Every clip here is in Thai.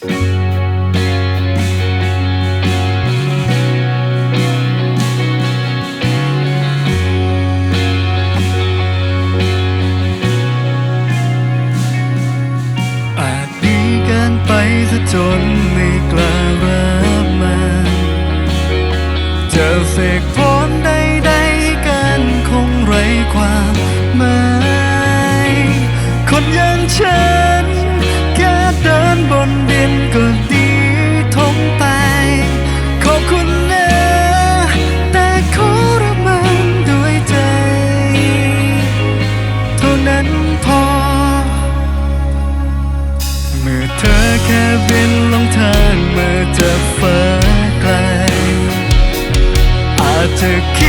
อาจดีเกินไปซะจนไม่กล้ารับมันจอเสกพ to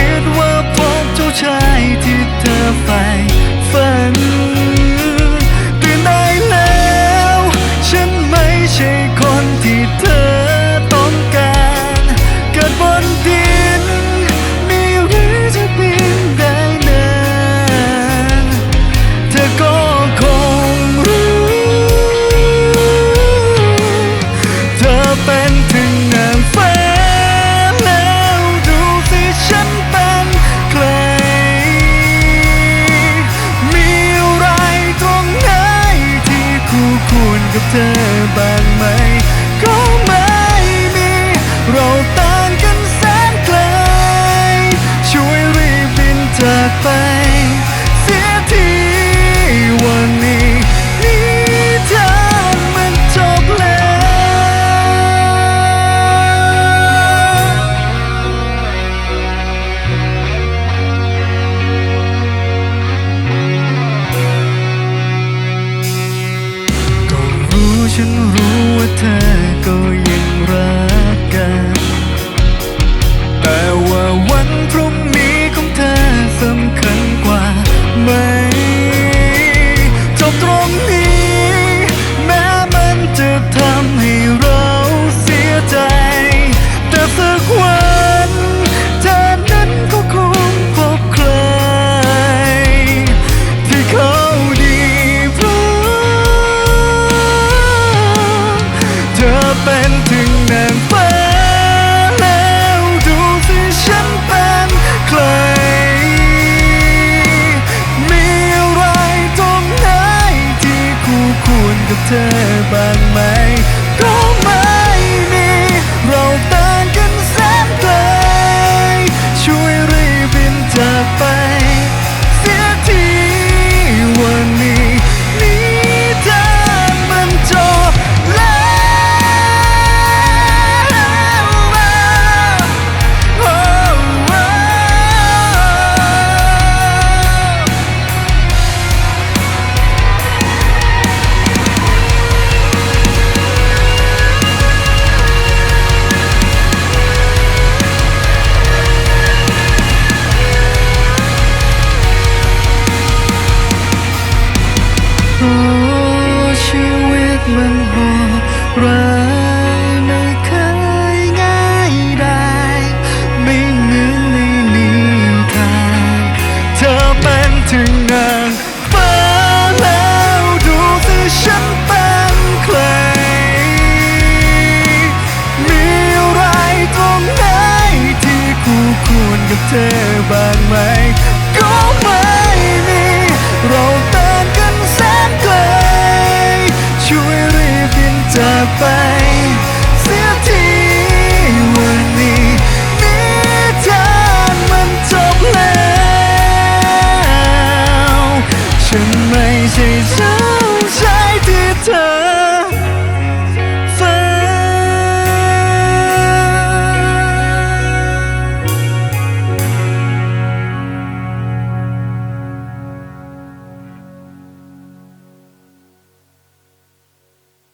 ฉันรู้ว่าเธอก็ยังรัก